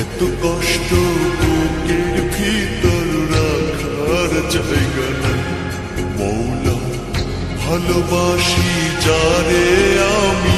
এত কষ্ট বুকের ভিতর রাখার জায়গা না মৌলা ভালোবাসি যারে আমি।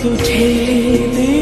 tu chhe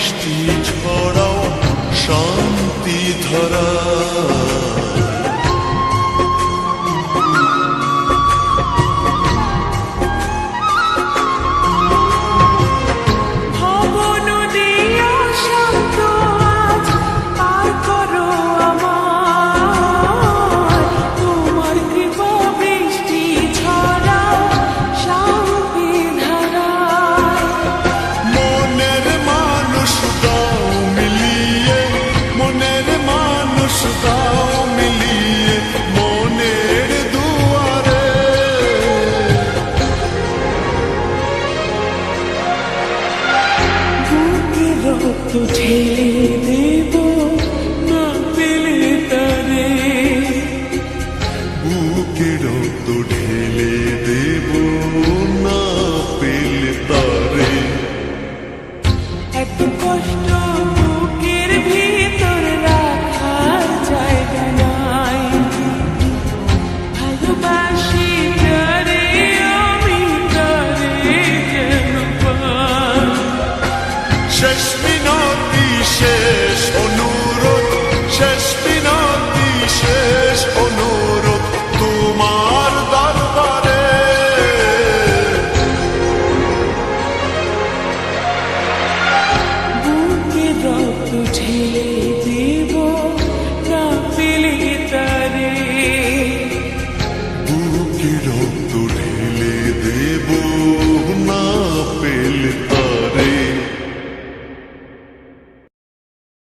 HD. চাও মিলিয়ে মনের দুয়ারে